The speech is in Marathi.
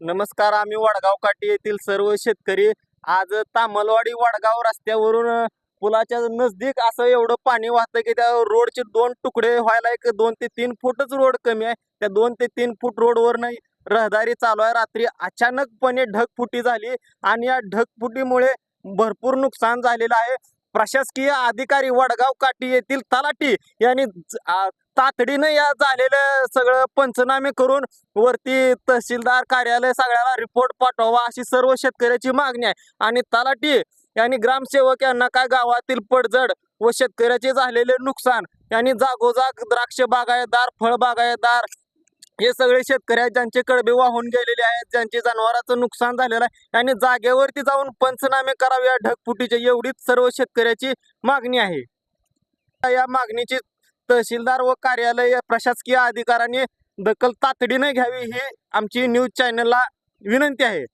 नमस्कार आम्ही वडगाव काठी येथील सर्व शेतकरी. आज तामलवाडी वडगाव रस्त्यावरून पुलाच्या नजदीक असं एवढं पाणी वाहतं की त्या रोडचे दोन तुकडे व्हायला एक दोन ते तीन फूटच रोड कमी आहे. त्या दोन ते तीन फूट रोडवर नाही रहदारी चालू आहे. रात्री अचानकपणे ढगफुटी झाली आणि या ढगफुटीमुळे भरपूर नुकसान झालेलं आहे. प्रशासकीय अधिकारी वडगाव काठी येथील तलाठी यांनी तातडीनं या झालेलं सगळं पंचनामे करून वरती तहसीलदार कार्यालय सगळ्याला रिपोर्ट पाठवावा अशी सर्व शेतकऱ्याची मागणी आहे. आणि तलाठी यांनी ग्रामसेवक यांना काय गावातील पडझड व शेतकऱ्याचे झालेले नुकसान यांनी जागोजाग द्राक्ष बागायतदार फळबागायतदार हे सगळे शेतकरी आहेत ज्यांचे कडबे वाहून गेलेले आहेत ज्यांचे जनावरांचं नुकसान झालेलं आहे. यांनी जागेवरती जाऊन पंचनामे करावे या ढगफुटीचे एवढीच सर्व शेतकऱ्याची मागणी आहे. या मागणीची तहसीलदार व कार्यालय प्रशासकीय अधिकाऱ्यांनी दखल तातडीने घ्यावी ही आमची न्यूज चॅनलला विनंती आहे.